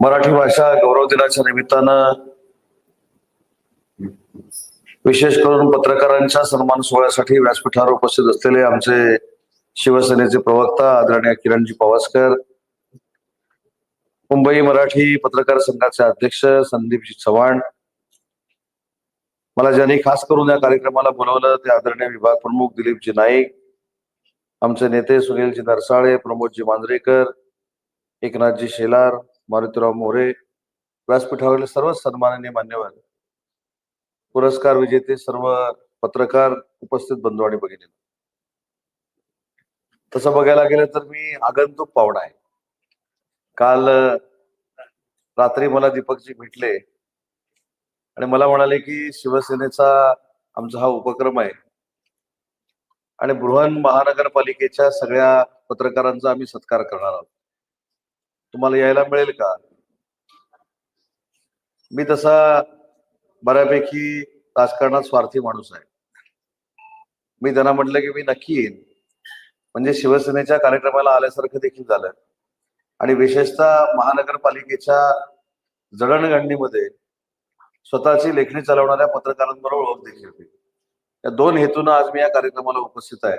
मराठी भाषा गौरव दिनाच्या निमित्तानं विशेष करून पत्रकारांच्या सन्मान सोहळ्यासाठी व्यासपीठावर उपस्थित असलेले आमचे शिवसेनेचे प्रवक्ता आदरणीय किरणजी पावसकर मुंबई मराठी पत्रकार संघाचे अध्यक्ष संदीपजी चव्हाण. मला ज्यांनी खास करून या कार्यक्रमाला बोलवलं ते आदरणीय विभाग प्रमुख दिलीपजी नाईक आमचे नेते सुनीलजी नरसाळे प्रमोदजी मांजरेकर एकनाथजी शेलार मारुतीराव मोरे व्यासपीठावरील सर्व सन्माननीय मान्यवर पुरस्कार विजेते सर्व पत्रकार उपस्थित बंधू आणि भगिनी. तसं बघायला गेलं तर मी आगंतुक पाहुणा आहे. काल रात्री मला दीपकजी भेटले आणि मला म्हणाले की शिवसेनेचा आमचा हा उपक्रम आहे. आणि बृहन महानगरपालिकेच्या सगळ्या पत्रकारांचा आम्ही सत्कार करणार आहोत. तुम्हाला यायला मिळेल का? मी तसा बऱ्यापैकी राजकारणात स्वार्थी माणूस आहे. मी त्यांना म्हटलं की मी नक्की येईन. म्हणजे शिवसेनेच्या कार्यक्रमाला आल्यासारखं देखील झालं. आणि विशेषतः महानगरपालिकेच्या जडणघडणीमध्ये स्वतःची लेखणी चालवणाऱ्या पत्रकारांबरोबर ओळख देखील होईल या दोन हेतून आज मी या कार्यक्रमाला उपस्थित आहे.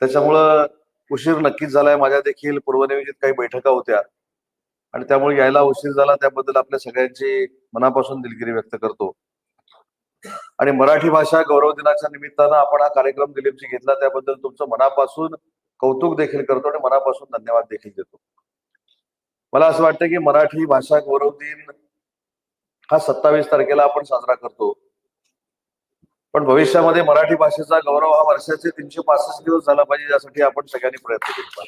त्याच्यामुळं उशीर नक्कीच झालाय. माझ्या देखील पूर्वनियोजित काही बैठका होत्या. आणि त्यामुळे यायला उशीर झाला. त्याबद्दल आपल्या सगळ्यांची मनापासून दिलगिरी व्यक्त करतो. आणि मराठी भाषा गौरव दिनाच्या निमित्तानं आपण हा कार्यक्रम दिलीपजी घेतला. त्याबद्दल तुमचं मनापासून कौतुक देखील करतो आणि मनापासून धन्यवाद देखील देतो. मला असं वाटतं की मराठी भाषा गौरव दिन हा सत्तावीस तारखेला आपण साजरा करतो. पण भविष्यामध्ये मराठी भाषेचा गौरव हा वर्षाचे तीनशे पासष्ट दिवस झाला पाहिजे यासाठी आपण सगळ्यांनी प्रयत्न केले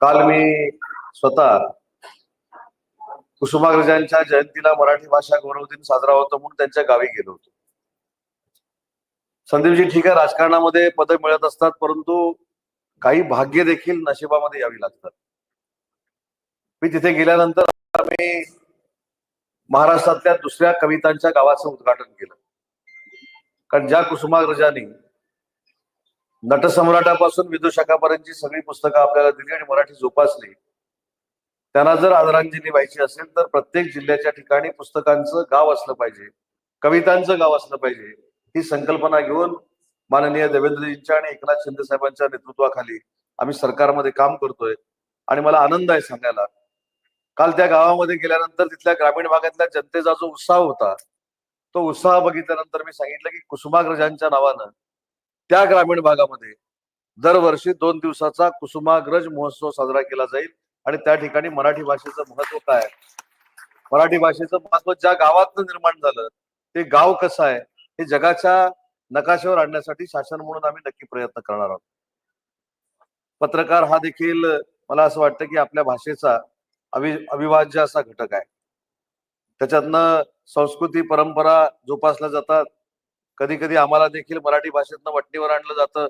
काल मी स्वतः कुसुमाग्रजांच्या जयंतीला मराठी भाषा गौरव दिन साजरा होतो म्हणून त्यांच्या गावी गेलो होतो. संदीपजी ठीक आहे राजकारणामध्ये पदक मिळत असतात परंतु काही भाग्य देखील नशिबामध्ये यावी लागतात. मी तिथे गेल्यानंतर आम्ही महाराष्ट्रातल्या दुसऱ्या कवितांच्या गावाचं उद्घाटन केलं. कारण ज्या कुसुमाग्रजांनी नटसम्राटापासून विदूषकापर्यंतची सगळी पुस्तकं आपल्याला दिली आणि मराठी जोपासली त्यांना जर आदरांजली व्हायची असेल तर प्रत्येक जिल्ह्याच्या ठिकाणी पुस्तकांचं गाव असलं पाहिजे कवितांचं गाव असलं पाहिजे. ही संकल्पना घेऊन माननीय देवेंद्रजींच्या आणि एकनाथ शिंदे साहेबांच्या नेतृत्वाखाली आम्ही सरकारमध्ये काम करतोय. आणि मला आनंद आहे सांगायला. काल त्या गावामध्ये गेल्यानंतर तिथल्या ग्रामीण भागातल्या जनतेचा जो उत्साह होता तो उत्साह बघितल्यानंतर मी सांगितलं की कुसुमाग्रजांच्या नावानं त्या ग्रामीण भागामध्ये दरवर्षी दोन दिवसाचा कुसुमाग्रज महोत्सव साजरा केला जाईल. आणि त्या ठिकाणी मराठी भाषेचं महत्त्व काय मराठी भाषेचं महत्त्व ज्या गावातनं निर्माण झालं ते गाव कसं आहे? हे जगाच्या नकाशावर आणण्यासाठी शासन म्हणून आम्ही नक्की प्रयत्न करणार आहोत. पत्रकार हा देखील मला असं वाटतं की आपल्या भाषेचा अवि अविभाज्य असा घटक आहे. त्याच्यातनं संस्कृती परंपरा जोपासल्या जातात. कधी कधी आम्हाला देखील मराठी भाषेतनं वटणीवर आणलं जातं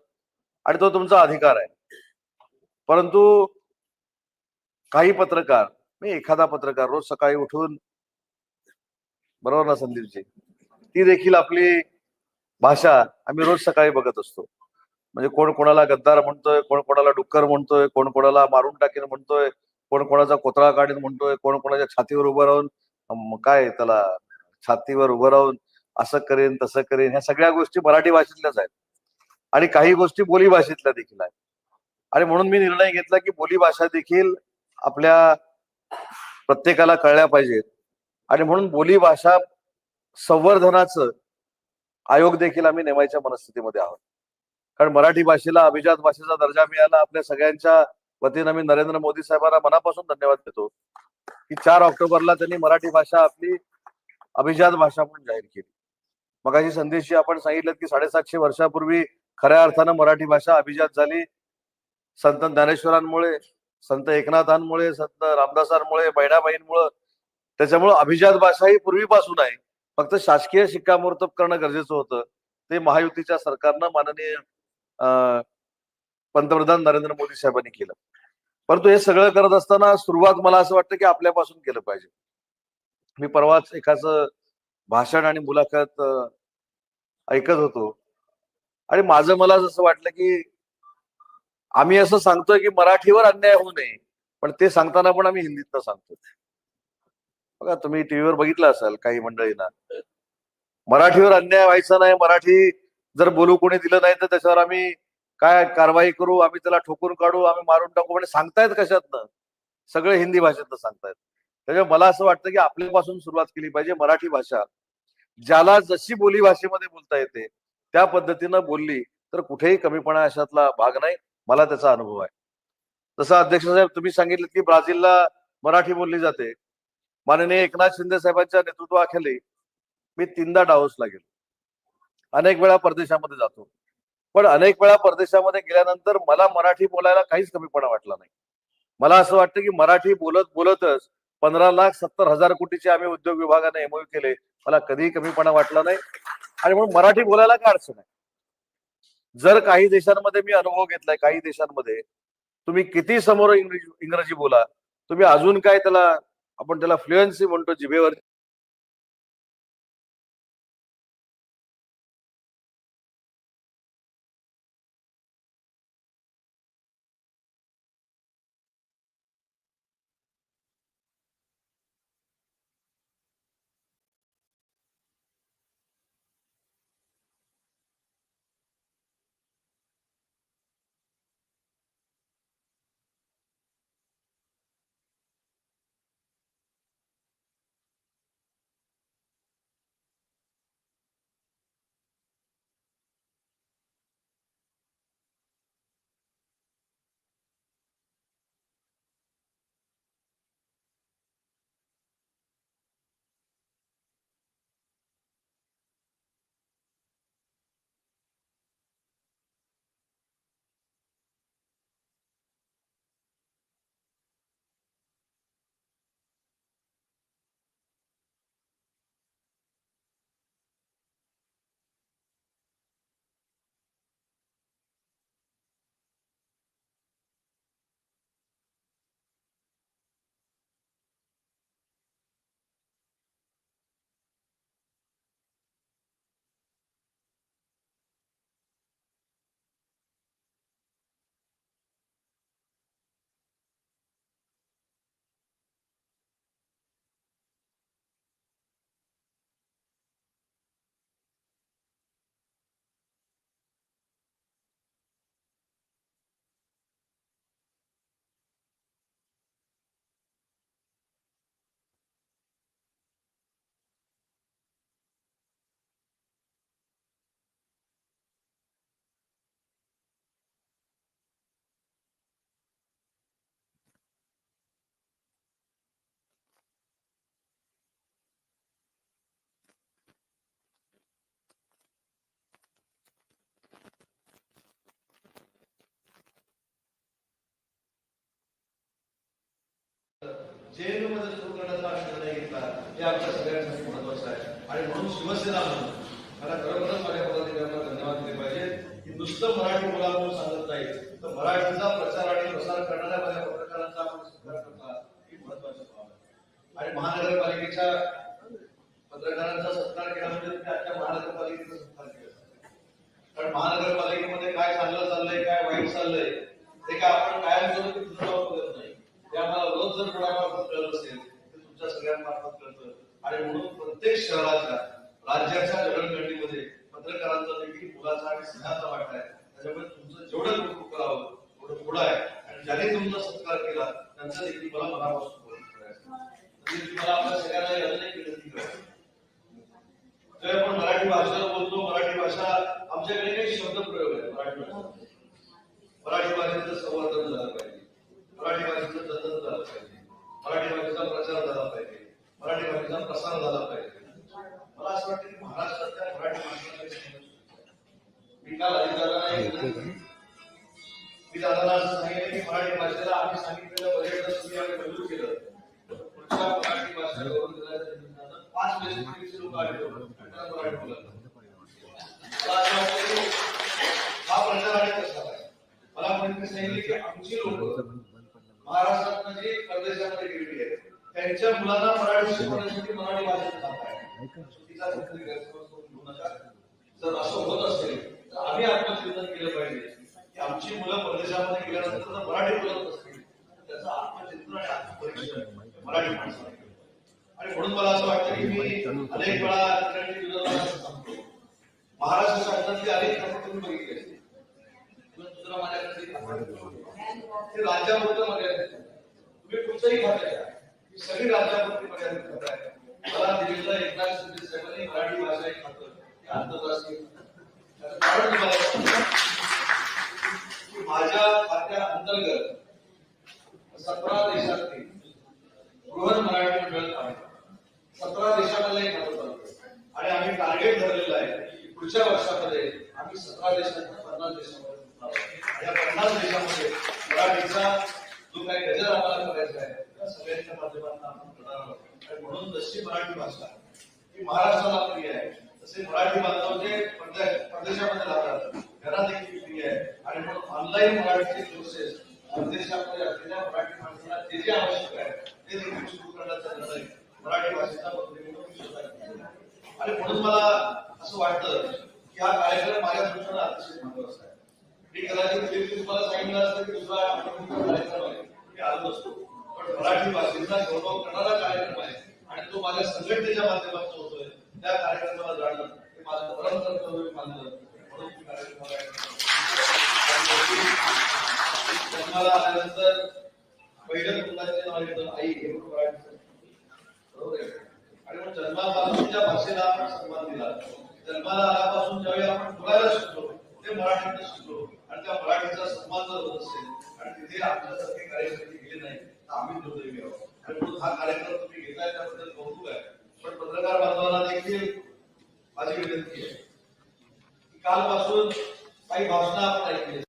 आणि तो तुमचा अधिकार आहे. परंतु काही पत्रकार मी एखादा पत्रकार रोज सकाळी उठून बरोबर ना संदीपजी? ती देखील आपली भाषा आम्ही रोज सकाळी बघत असतो. म्हणजे कोण कोणाला गद्दार म्हणतोय कोण कोणाला डुक्कर म्हणतोय कोण कोणाला मारून टाकेन म्हणतोय कोण कोणाचा कोतळा काढीन म्हणतोय कोण कोणाच्या छातीवर उभं राहून काय त्याला छातीवर उभं राहून असं करेन तसं करेन ह्या सगळ्या गोष्टी मराठी भाषेतल्याच आहेत. आणि काही गोष्टी बोली भाषेतल्या देखील आहेत. आणि म्हणून मी निर्णय घेतला की बोली भाषा देखील आपल्या प्रत्येकाला कळल्या पाहिजेत. आणि म्हणून बोली भाषा संवर्धनाचं आयोग देखील आम्ही नेमायच्या मनस्थितीमध्ये आहोत. कारण मराठी भाषेला अभिजात भाषेचा दर्जा मिळाला आपल्या सगळ्यांच्या वतीनं मी नरेंद्र मोदी साहेबांना मनापासून धन्यवाद देतो की चार ऑक्टोबरला त्यांनी मराठी भाषा आपली अभिजात भाषा म्हणून जाहीर केली. मग अशी संदेशी आपण सांगितलं की साडेसातशे वर्षापूर्वी खऱ्या अर्थानं मराठी भाषा अभिजात झाली. संत ज्ञानेश्वरांमुळे संत एकनाथांमुळे संत रामदासांमुळे बहिणाबाईंमुळे त्याच्यामुळे अभिजात भाषा ही पूर्वीपासून आहे. फक्त शासकीय शिक्कामोर्तब करणं गरजेचं होतं. ते महायुतीच्या सरकारनं माननीय अं, पंतप्रधान नरेंद्र मोदी साहेबांनी केलं. परंतु हे सगळं करत असताना सुरुवात मला असं वाटतं की आपल्यापासून केलं पाहिजे. मी परवाच एकाच भाषण आणि मुलाखत ऐकत होतो. आणि माझं मला जसं वाटलं की आम्ही असं सांगतोय की मराठीवर अन्याय होऊ नये पण ते सांगताना पण आम्ही हिंदीतनं सांगतो बघा तुम्ही टीव्हीवर बघितलं असाल काही मंडळींना. मराठीवर अन्याय व्हायचा नाही. मराठी जर बोलू कोणी दिलं नाही तर त्याच्यावर आम्ही काय कारवाई करू? आम्ही त्याला ठोकून काढू? आम्ही मारून टाकू? म्हणजे सांगतायत कशातनं? सगळे हिंदी भाषेतनं सांगतायत. त्याच्यामुळे मला असं वाटतं की आपल्यापासून सुरुवात केली पाहिजे मराठी भाषा. ज्याला जशी बोली भाषेमध्ये बोलता येते त्या पद्धतीनं बोलली तर कुठेही कमीपणा अशातला भाग नाही. मला त्याचा अनुभव आहे. जसं अध्यक्ष साहेब तुम्ही सांगितलं की ब्राझीलला मराठी बोलली जाते. माननीय एकनाथ शिंदे साहेबांच्या नेतृत्वाखाली मी तीनदा डावसला गेलो. अनेक वेळा परदेशामध्ये जातो. पण अनेक वेळा परदेशामध्ये गेल्यानंतर मला मराठी बोलायला काहीच कमीपणा वाटला नाही. मला असं वाटतं की मराठी बोलत बोलतच पंधरा लाख सत्तर हजार कोटीचे आम्ही उद्योग विभागाने एमओयू केले. मला कधीही कमीपणा वाटला नाही. आणि म्हणून मराठी बोलायला काय अडचण आहे? जर काही देशांमध्ये मी अनुभव घेतलाय काही देशांमध्ये तुम्ही किती समोर इंग्रजी इंग्रजी बोला. तुम्ही अजून काय त्याला आपण त्याला फ्लुएन्सी म्हणतो जिभेवर जेएनयू मध्ये सुरू करण्याचा निर्णय घेतला हे आमच्या सगळ्यांसाठी महत्वाचं आहे. आणि म्हणून शिवसेना म्हणून मला खरोखरच माझ्या पदाधिकाऱ्यांना धन्यवाद दिले पाहिजे. की नुसतं मराठी बोला म्हणून सांगत नाही. तर मराठीचा प्रचार आणि प्रसार करणाऱ्या माझ्या पत्रकारांचा आपण सत्कार करता ही महत्वाची बाब आहे. आणि महानगरपालिकेच्या पत्रकारांचा सत्कार केला म्हणजे तुम्ही आजच्या महानगरपालिकेचा सत्कार केला. कारण महानगरपालिकेमध्ये काय चांगलं चाललंय काय वाईट चाललंय ते काय आपण कायमस्वरूपी तुझं करत नाही. ते आम्हाला रोज जर कोणामार्फत तुमच्या कळतं. आणि म्हणून प्रत्येक शहराच्या राज्याच्या जडणघडणीमध्ये पत्रकारांचा देखील मुलाचा आणि स्नेहाचा वाटा आहे त्याच्यामुळे तुमचं जेवढं कौतुक करावं तेवढं पुढं आहे. आणि ज्याने तुमचा सत्कार केला त्यांचा देखील मला मनापासून कौतुक करायचं म्हणजे मला आपल्या सगळ्यांना याला एक विनंती करायची जेव्हा आपण मराठी भाषा बोलतो मराठी भाषा आमच्याकडे काही शब्द प्रयोग आहे मराठी भाषा मराठी भाषेचं प्रसार झाला पाहिजे मला असं वाटतं की महाराष्ट्रातल्या मराठी भाषेला मी दादाला असं सांगितलं की मराठी भाषेला आम्ही सांगितलेलं पर्यटन तुम्ही आम्ही मंजूर केलं. पुढच्या मराठी पाच लोक आले मराठी. मला असं हा प्रचार आणि प्रसार आहे. मला म्हणते सांगितले की आमची लोक महाराष्ट्रात जी परदेशामध्ये गेलेली आहेत. त्यांच्या मुलांना मराठी शिकवण्यासाठी मराठी भाषेत जात आहे. चुकीचा जर असं होत असेल तर आम्ही आत्मचिंतन केलं पाहिजे. की आमची मुलं परदेशामध्ये गेल्यानंतर जर मराठी बोलत असतील त्याचं आत्मचिंतन आणि आत्मपरीक्षण मराठी माणसाला आणि म्हणून मला असं वाटतं की मी अनेक वेळा सांगतो महाराष्ट्र शासनातली अनेक कामं तुम्ही बघितली असतील. दुसरा माझ्याकडे राज्याबद्दल मर्यादित तुम्ही कुठचंही खातं ही सगळी राज्यापुरती मर्यादित खातं आहे. मला दिलेलं एकनाथ शिंदे साहेबांनी मराठी भाषा एक खातं हे आंतरराष्ट्रीय त्याचं कारण तुम्हाला की माझ्या खात्या अंतर्गत सतरा देशातील बृहद मराठी मंडळ आहे. सतरा देशामध्ये एक खातं आणि आम्ही टार्गेट धरलेलं आहे पुढच्या वर्षामध्ये आम्ही सतरा देशांना पन्नास देशामध्ये या पन्नास देशामध्ये मराठीचा जो काही गजर आम्हाला करायचा आहे त्या सगळ्यांच्या माध्यमातून आपण करणार आहोत आणि म्हणून जशी मराठी भाषा ही महाराष्ट्राला प्रिय आहे तसे मराठी बांधव जे परदेशामध्ये राहतात घरात देखील प्रिय आहे. आणि म्हणून ऑनलाईन मराठीचे कोर्सेस परदेशामध्ये असलेल्या मराठी माणसाला जे जे आवश्यक आहे ते देखील सुरू करण्याचा निर्णय मराठी भाषेचा मंत्री आणि म्हणून मला असं वाटतं की हा कार्यक्रम माझ्या दृष्टीनं अतिशय महत्त्वाचा आहे मी कदाचित पूर्वी तुम्हाला सांगितलं असतं की दुसरा आपण कार्यक्रम आहे मी आलो नसतो पण मराठी भाषेचा गौरव करणारा कार्यक्रम आहे आणि तो माझ्या संघटनेच्या माध्यमातून होतोय. त्या कार्यक्रमाला जाणं हे माझं परम कर्तव्य मानलं. म्हणून मी कार्यक्रमाला जन्माला आल्यानंतर पहिलं मुलाचे नाव येतं आई हे म्हणून मराठीचं. बरोबर आहे आणि मग जन्मापासून ज्या भाषेला आपण सन्मान दिला जन्माला आल्यापासून ज्यावेळी आपण बोलायला शिकलो ते मराठीतून शिकलो आणि त्या मराठीचा सन्मान जर होत असेल आणि तिथे आपल्यासारखे कार्यकर्ते गेले नाही तर आम्ही दुर्दैवी आहोत आणि म्हणून हा कार्यक्रम तुम्ही घेताय आहे. पण पत्रकार बांधवांना देखील माझी विनंती आहे. कालपासून काही भाषणं आपण ऐकली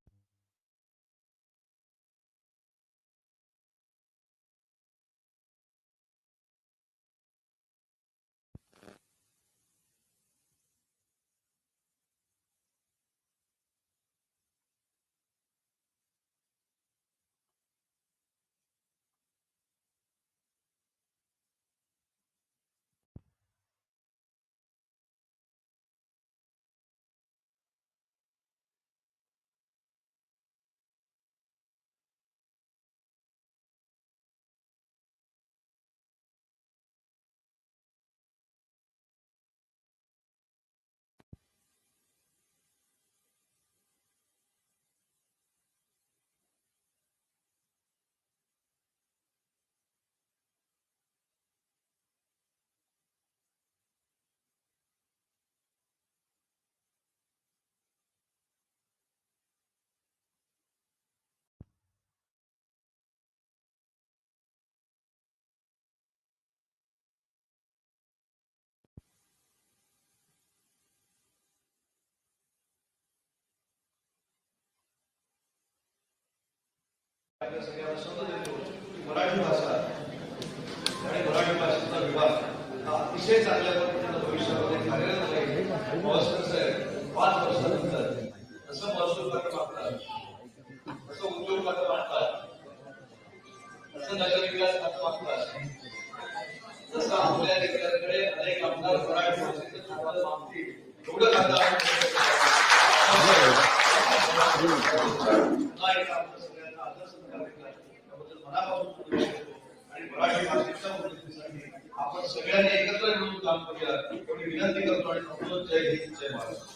आपल्या सगळ्यांना समज येतो की मराठी भाषा आणि मराठी भाषेचा विभाग हा अतिशय चांगल्या पद्धतीनं भविष्यामध्ये कार्यरत राहील महसूल पाच वर्षानंतर असं महसूल खातं मागतात असं उद्योग खातं मागतात असं नगर विकास खातं मागतात. तसं आपल्या लेकरांकडे अनेक आमदार मराठी भाषेचं खातं मागतील एवढं खातं आपण पुन्हा एकदा आपल्या सगळ्यांना आदर सत्कार केला. त्याबद्दल मनापासून धन्यवाद देतो. आणि मराठी भाषेच्या उन्नतीसाठी आपण सगळ्यांनी एकत्र मिळून काम करूया एवढी विनंती करतो आणि जय हिंद जय महाराष्ट्र.